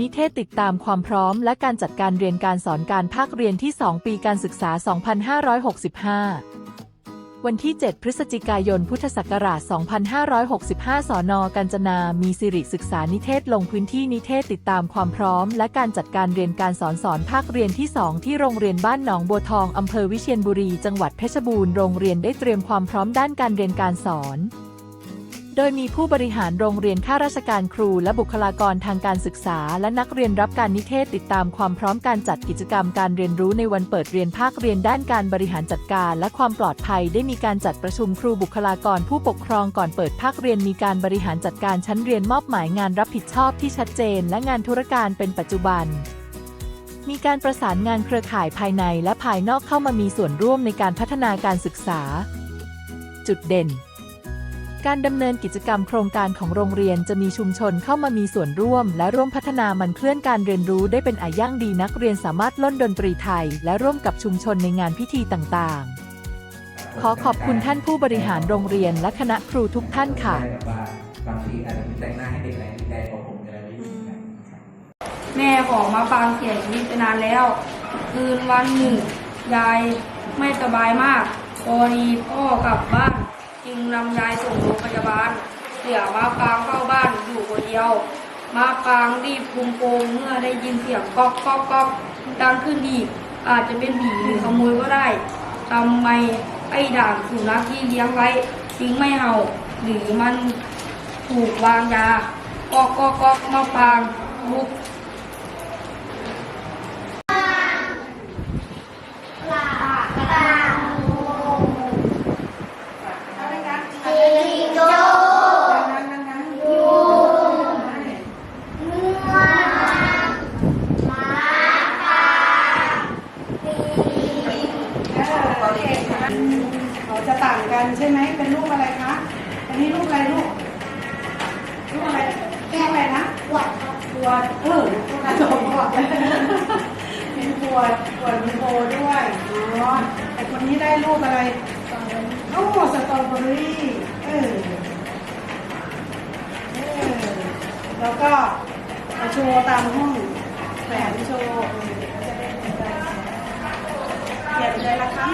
นิเทศติดตามความพร้อมและการจัดการเรียนการสอนการภาคเรียนที่ 2 ปีการศึกษา 2565 วันที่ 7 พฤศจิกายน พุทธศักราช 2565สนกัญจนา มีสิริศึกษานิเทศลงพื้นที่นิเทศติดตามความพร้อม และการจัดการเรียนการสอนสอนภาคเรียนที่ 2 ที่โรงเรียนบ้านหนองบัวทอง อำเภอวิเชียรบุรี จังหวัดเพชรบูรณ์ โรงเรียนได้เตรียมความพร้อมด้านการเรียนการสอน โดยมีผู้บริหารโรงเรียนข้าราชการครูและบุคลากรทางการศึกษา และนักเรียนรับการนิเทศติดตามความพร้อมการจัดกิจกรรมการเรียนรู้ในวันเปิดเรียนภาคเรียนด้านการบริหารจัดการ และความปลอดภัยได้มีการจัดประชุมครูบุคลากรผู้ปกครองก่อนเปิดภาคเรียนมีการบริหารจัดการชั้นเรียนมอบหมายงานรับผิดชอบที่ชัดเจน และงานธุรการเป็นปัจจุบันมีการประสานงานเครือข่ายภายในและภายนอกเข้ามามีส่วนร่วมในการพัฒนาการศึกษา จุดเด่น การดำเนินกิจกรรมโครงการของโรงเรียนจะมีชุมชนเข้ามามีส่วนร่วม และร่วมพัฒนามันเคลื่อนการเรียนรู้ได้เป็นอาย่างดีนักเรียนสามารถล่นดนตรีไทย และร่วมกับชุมชนในงานพิธีต่างๆ ขอขอบคุณท่านผู้บริหารโรงเรียนและคณะครูทุกท่านค่ะแบางทีอาจจะมีแต่งหน้าให้เด็กอะไรที่ได้ของผมอะไรไม่รู้นะแม่ขอมาฟังเสียชีวิตไปนานแล้ว คืนวันหนึ่งยายไม่สบายมากพอดีพ่อกลับบ้าน จึงนำยายส่งโรงพยาบาล เสียมาปางเข้าบ้านอยู่คนเดียวมาปางรีบคุมโปงเมื่อได้ยินเสียงก๊อกก๊อกก๊อกดังขึ้นอีกอาจจะเป็นผีหรือขโมยก็ได้ทำไมไอ้ด่างสุนัขที่เลี้ยงไว้จึงไม่เห่า หรือมันถูกวางยาก๊อกก๊อกก๊อกมาปางลุก เขาจะต่างกันใช่ไหมเป็นรูปอะไรคะ อันนี้รูปอะไรลูก รูปอะไรรูปอะไรนะขวดขวดเออพวกกระจกขวดมีขวดขวดมีโบด้วยอ๋อแต่คนนี้ได้รูปอะไรโอ้สตรอเบอรี่เออเออแล้วก็มาโชว์ตามห้องแหวนโชว์เออจะได้เห็นเขียนใจละครั้ง